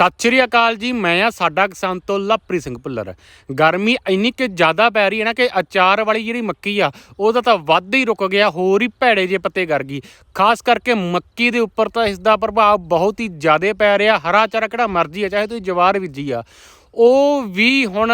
ਸਤਿ ਸ਼੍ਰੀ ਅਕਾਲ ਜੀ, ਮੈਂ ਆ ਸਾਡਾ ਕਿਸਾਨ ਤੋਂ ਲਵਪ੍ਰੀਤ ਸਿੰਘ ਭੁੱਲਰ। ਗਰਮੀ ਇੰਨੀ ਕਿ ਜ਼ਿਆਦਾ ਪੈ ਰਹੀ ਹੈ ਨਾ ਕਿ ਅਚਾਰ ਵਾਲੀ ਜਿਹੜੀ ਮੱਕੀ ਆ, ਉਹਦਾ ਤਾਂ ਵੱਧ ਹੀ ਰੁਕ ਗਿਆ, ਹੋਰ ਹੀ ਭੈੜੇ ਜੇ ਪੱਤੇ ਕਰ ਗਈ। ਖਾਸ ਕਰਕੇ ਮੱਕੀ ਦੇ ਉੱਪਰ ਤਾਂ ਇਸ ਦਾ ਪ੍ਰਭਾਵ ਬਹੁਤ ਹੀ ਜ਼ਿਆਦਾ ਪੈ ਰਿਹਾ, ਹਰਾ ਚਾਰਾ ਕਿਹੜਾ ਮਰਜ਼ੀ ਆ, ਚਾਹੇ ਤੁਸੀਂ ਜਵਾਰ ਬੀਜੀ ਆ। ਉਹ ਵੀ ਹੁਣ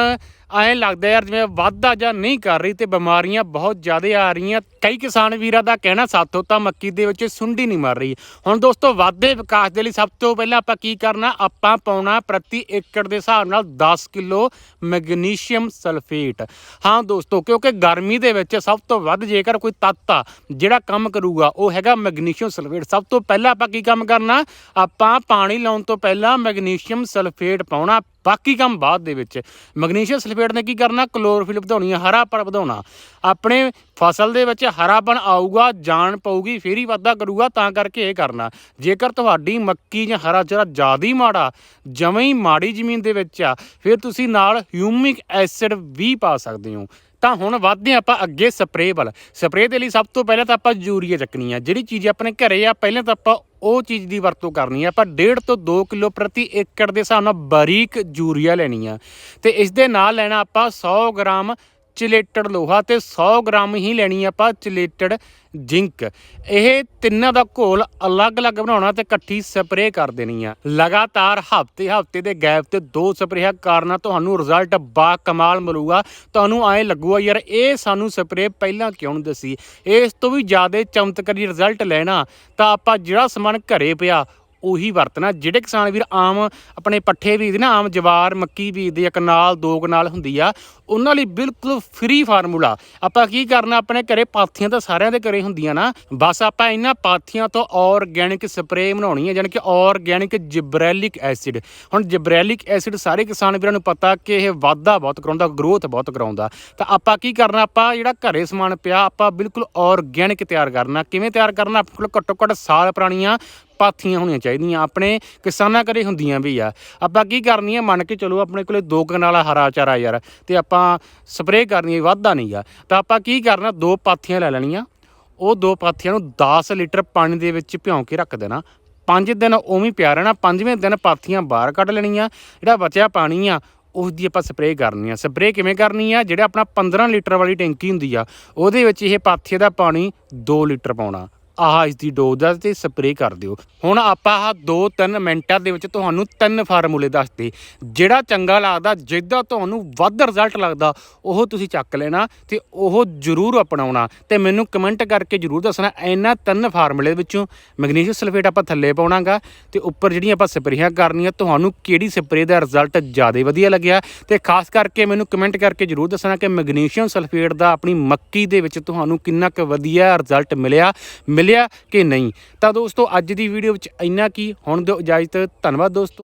ਐਂ ਲੱਗਦਾ ਯਾਰ ਜਿਵੇਂ ਵਾਧਾ ਜਾਂ ਨਹੀਂ ਕਰ ਰਹੀ ਤੇ ਬਿਮਾਰੀਆਂ ਬਹੁਤ ਜ਼ਿਆਦਾ ਆ ਰਹੀਆਂ। ਕਈ ਕਿਸਾਨ ਵੀਰਾਂ ਦਾ ਕਹਿਣਾ ਸਾਥੋਂ ਤਾਂ ਮੱਕੀ ਦੇ ਵਿੱਚ ਸੁੰਡੀ ਨਹੀਂ ਮਰ ਰਹੀ। ਹੁਣ ਦੋਸਤੋ ਵਾਧੇ ਵਿਕਾਸ ਦੇ ਲਈ ਸਭ ਤੋਂ ਪਹਿਲਾਂ ਆਪਾਂ ਕੀ ਕਰਨਾ, ਆਪਾਂ ਪਾਉਣਾ ਪ੍ਰਤੀ ਏਕੜ ਦੇ ਹਿਸਾਬ ਨਾਲ 10 ਕਿਲੋ ਮੈਗਨੀਸ਼ੀਅਮ ਸਲਫੇਟ। ਹਾਂ ਦੋਸਤੋ, ਕਿਉਂਕਿ ਗਰਮੀ ਦੇ ਵਿੱਚ ਸਭ ਤੋਂ ਵੱਧ ਜੇਕਰ ਕੋਈ ਤੱਤ ਆ, ਜਿਹੜਾ ਕੰਮ ਕਰੂਗਾ, ਉਹ ਹੈਗਾ ਮੈਗਨੀਸ਼ੀਅਮ ਸਲਫੇਟ। ਸਭ ਤੋਂ ਪਹਿਲਾਂ ਆਪਾਂ ਕੀ ਕੰਮ ਕਰਨਾ, ਆਪਾਂ ਪਾਣੀ ਲਾਉਣ ਤੋਂ ਪਹਿਲਾਂ ਮੈਗਨੀਸ਼ੀਅਮ ਸਲਫੇਟ ਪਾਉਣਾ। ਬਾਕੀ ਕੰਮ ਬਾਅਦ ਦੇ ਵਿੱਚ। ਮੈਗਨੀਸ਼ੀਅਮ ਸਲਫੇਟ ਨੇ ਕੀ ਕਰਨਾ? ਕਲੋਰੋਫਿਲ ਵਧਾਉਣੀ ਹੈ ਹਰਾਪਣ ਵਧਾਉਣਾ। ਆਪਣੇ ਫਸਲ ਦੇ ਵਿੱਚ ਹਰਾਪਣ ਆਊਗਾ, ਜਾਨ ਪਊਗੀ, ਫੇਰ ਹੀ ਵਾਧਾ ਕਰੂਗਾ, ਤਾਂ ਕਰਕੇ ਇਹ ਕਰਨਾ। ਜੇਕਰ ਤੁਹਾਡੀ ਮੱਕੀ ਜਾਂ ਹਰਾ ਚਾਰਾ ਜ਼ਿਆਦਾ ਹੀ ਮਾੜਾ ਜਵੇਂ ਹੀ ਮਾੜੀ ਜ਼ਮੀਨ ਦੇ ਵਿੱਚ ਆ, ਫਿਰ ਤੁਸੀਂ ਨਾਲ ਹਿਊਮਿਕ ਐਸਿਡ ਵੀ ਪਾ ਸਕਦੇ ਹੋ। ਤਾਂ ਹੁਣ ਵੱਧਦੇ ਹਾਂ ਆਪਾਂ ਅੱਗੇ ਸਪਰੇਅ ਵੱਲ। ਸਪਰੇਅ ਦੇ ਲਈ ਸਭ ਤੋਂ ਪਹਿਲਾਂ ਤਾਂ ਆਪਾਂ ਯੂਰੀਆ ਚੱਕਣੀ ਆ। ਜਿਹੜੀ ਚੀਜ਼ ਆਪਣੇ ਘਰੇ ਆ, ਪਹਿਲਾਂ ਤਾਂ ਆਪਾਂ ਉਹ ਚੀਜ਼ ਦੀ ਵਰਤੋਂ ਕਰਨੀ ਆ। ਆਪਾਂ 1.5 ਤੋਂ 2 ਕਿਲੋ ਪ੍ਰਤੀ ਏਕੜ ਦੇ ਹਿਸਾਬ ਨਾਲ ਬਾਰੀਕ ਯੂਰੀਆ ਲੈਣੀ ਆ। ਤੇ ਇਸ ਦੇ ਨਾਲ ਲੈਣਾ ਆਪਾਂ 100 ਗ੍ਰਾਮ ਚਿਲੇਟਡ ਲੋਹਾ ਤੇ 100 ਗ੍ਰਾਮ ਹੀ ਲੈਣੀ ਆਪਾਂ ਚਿਲੇਟਡ ਜ਼ਿੰਕ। ਇਹ ਤਿੰਨਾਂ ਦਾ ਘੋਲ ਅਲੱਗ-ਅਲੱਗ ਬਣਾਉਣਾ ਤੇ ਇਕੱਠੀ ਸਪਰੇਅ ਕਰ ਦੇਣੀ ਆ। ਲਗਾਤਾਰ ਹਫ਼ਤੇ ਹਫ਼ਤੇ ਦੇ ਗੈਪ ਤੇ ਦੋ ਸਪਰੇਹਾਂ ਕਰਨਾ ਤੁਹਾਨੂੰ ਰਿਜ਼ਲਟ ਬਾ ਕਮਾਲ ਮਿਲੂਗਾ। ਤੁਹਾਨੂੰ ਐਂ ਲੱਗੂਗਾ ਯਾਰ ਇਹ ਸਾਨੂੰ ਸਪਰੇਅ ਪਹਿਲਾਂ ਕਿਉਂ ਨਹੀਂ ਦੱਸੀ? ਇਸ ਤੋਂ ਵੀ ਜ਼ਿਆਦਾ ਚਮਤਕਾਰੀ ਰਿਜ਼ਲਟ ਲੈਣਾ ਤਾਂ ਆਪਾਂ ਜਿਹੜਾ ਸਮਾਨ ਘਰੇ ਪਿਆ ਉਹੀ ਵਰਤਣਾ, ਜਿਹੜੇ ਕਿਸਾਨ ਵੀਰ ਆਮ ਆਪਣੇ ਪੱਠੇ ਬੀਜਦੇ ਨਾ, ਆਮ ਜਵਾਰ, ਮੱਕੀ ਬੀਜਦੇ ਆ ਕਨਾਲ ਦੋ ਕਨਾਲ ਹੁੰਦੀ ਆ, ਉਹਨਾਂ ਲਈ ਬਿਲਕੁਲ ਫ੍ਰੀ ਫਾਰਮੂਲਾ ਆਪਾਂ ਕੀ ਕਰਨਾ, ਆਪਣੇ ਘਰੇ ਪਾਥੀਆਂ ਤਾਂ ਸਾਰਿਆਂ ਦੇ ਘਰੇ ਹੁੰਦੀਆਂ ਨਾ, ਬਸ ਆਪਾਂ ਇਹਨਾਂ ਪਾਥੀਆਂ ਤੋਂ ਆਰਗੈਨਿਕ ਸਪਰੇਅ ਬਣਾਉਣੀ ਹੈ ਯਾਨੀ ਕਿ ਆਰਗੈਨਿਕ ਜਿਬਰੈਲਿਕ ਐਸਿਡ ਹੁਣ ਜਿਬਰੈਲਿਕ ਐਸਿਡ ਸਾਰੇ ਕਿਸਾਨ ਵੀਰਾਂ ਨੂੰ ਪਤਾ ਕਿ ਇਹ ਵਾਧਾ ਬਹੁਤ ਕਰਾਉਂਦਾ ਗਰੋਥ ਬਹੁਤ ਕਰਾਉਂਦਾ। ਤਾਂ ਆਪਾਂ ਕੀ ਕਰਨਾ, ਆਪਾਂ ਜਿਹੜਾ ਘਰੇ ਸਮਾਨ ਪਿਆ, ਆਪਾਂ ਬਿਲਕੁਲ ਆਰਗੈਨਿਕ ਤਿਆਰ ਕਰਨਾ। ਕਿਵੇਂ ਤਿਆਰ ਕਰਨਾ ਆਪਣੇ ਕੋਲ ਘੱਟੋ ਘੱਟ ਸਾਲ ਪੁਰਾਣੀਆਂ ਪਾਥੀਆਂ ਹੋਣੀਆਂ ਚਾਹੀਦੀਆਂ, ਆਪਣੇ ਕਿਸਾਨਾਂ ਘਰੇ ਹੁੰਦੀਆਂ ਵੀ ਆ। ਆਪਾਂ ਕੀ ਕਰਨੀ ਆ, ਮੰਨ ਕੇ ਚਲੋ ਆਪਣੇ ਕੋਲੇ ਦੋ ਕਨਾਲਾ ਹਰਾ ਚਾਰਾ ਯਾਰ, ਤੇ ਆਪਾਂ ਸਪਰੇਅ ਕਰਨੀ ਹੈ ਵਾਧਾ ਨਹੀਂ ਆ। ਤਾਂ ਆਪਾਂ ਕੀ ਕਰਨਾ, ਦੋ ਪਾਥੀਆਂ ਲੈ ਲੈਣੀਆਂ, ਉਹ ਦੋ ਪਾਥੀਆਂ ਨੂੰ 10 ਲੀਟਰ ਪਾਣੀ ਦੇ ਵਿੱਚ ਭਿਉਂ ਕੇ ਰੱਖ ਦੇਣਾ। ਪੰਜ ਦਿਨ ਉਵੇਂ ਪਿਆ ਰਹਿਣਾ, ਪੰਜਵੇਂ ਦਿਨ ਪਾਥੀਆਂ ਬਾਹਰ ਕੱਢ ਲੈਣੀਆਂ, ਜਿਹੜਾ ਬਚਿਆ ਪਾਣੀ ਆ ਉਸ ਦੀ ਆਪਾਂ ਸਪਰੇਅ ਕਰਨੀ ਆ। ਸਪਰੇਅ ਕਿਵੇਂ ਕਰਨੀ ਆ, ਜਿਹੜਾ ਆਪਣਾ 15 ਲੀਟਰ ਵਾਲੀ ਟੈਂਕੀ ਹੁੰਦੀ ਆ, ਉਹਦੇ ਵਿੱਚ ਇਹ ਪਾਥੀਏ ਦਾ ਪਾਣੀ 2 ਲੀਟਰ ਪਾਉਣਾ। ਆਹ ਇਸ ਦੀ ਡੋਜ਼ ਦਾ ਤੇ ਸਪਰੇਅ ਕਰ ਦਿਓ। ਹੁਣ ਆਪਾਂ ਆਹ 2-3 ਮਿੰਟਾਂ ਦੇ ਵਿੱਚ ਤੁਹਾਨੂੰ ਤਿੰਨ ਫਾਰਮੂਲੇ ਦੱਸਦੇ। ਜਿਹੜਾ ਚੰਗਾ ਲੱਗਦਾ ਜਿੱਦਾਂ ਤੁਹਾਨੂੰ ਵੱਧ ਰਿਜ਼ਲਟ ਲੱਗਦਾ, ਉਹ ਤੁਸੀਂ ਚੱਕ ਲੈਣਾ ਤੇ ਉਹ ਜ਼ਰੂਰ ਅਪਣਾਉਣਾ। ਤੇ ਮੈਨੂੰ ਕਮੈਂਟ ਕਰਕੇ ਜ਼ਰੂਰ ਦੱਸਣਾ ਇਹਨਾਂ ਤਿੰਨ ਫਾਰਮੂਲੇ ਵਿੱਚੋਂ। ਮੈਗਨੀਸ਼ੀਅਮ ਸਲਫੇਟ ਆਪਾਂ ਥੱਲੇ ਪਾਉਣਾਗਾ ਤੇ ਉੱਪਰ ਜਿਹੜੀਆਂ ਆਪਾਂ ਸਪਰੇਆਂ ਕਰਨੀਆਂ, ਤੁਹਾਨੂੰ ਕਿਹੜੀ ਸਪਰੇਅ ਦਾ ਰਿਜ਼ਲਟ ਜ਼ਿਆਦਾ ਵਧੀਆ ਲੱਗਿਆ? ਤੇ ਖਾਸ ਕਰਕੇ ਮੈਨੂੰ ਕਮੈਂਟ ਕਰਕੇ ਜ਼ਰੂਰ ਦੱਸਣਾ ਕਿ ਮੈਗਨੀਸ਼ੀਅਮ ਸਲਫੇਟ ਦਾ ਆਪਣੀ ਮੱਕੀ ਦੇ ਵਿੱਚ ਤੁਹਾਨੂੰ ਕਿੰਨਾ ਕੁ ਵਧੀਆ ਰਿਜ਼ਲਟ ਮਿਲਿਆ। ਮਿਲਿਆ ਕਿ ਨਹੀਂ? ਤਾਂ ਦੋਸਤੋ, ਅੱਜ ਦੀ ਵੀਡੀਓ ਵਿੱਚ ਇੰਨਾ ਕੀ। ਹੁਣ ਦਿਓ ਇਜਾਜ਼ਤ। ਧੰਨਵਾਦ ਦੋਸਤੋ।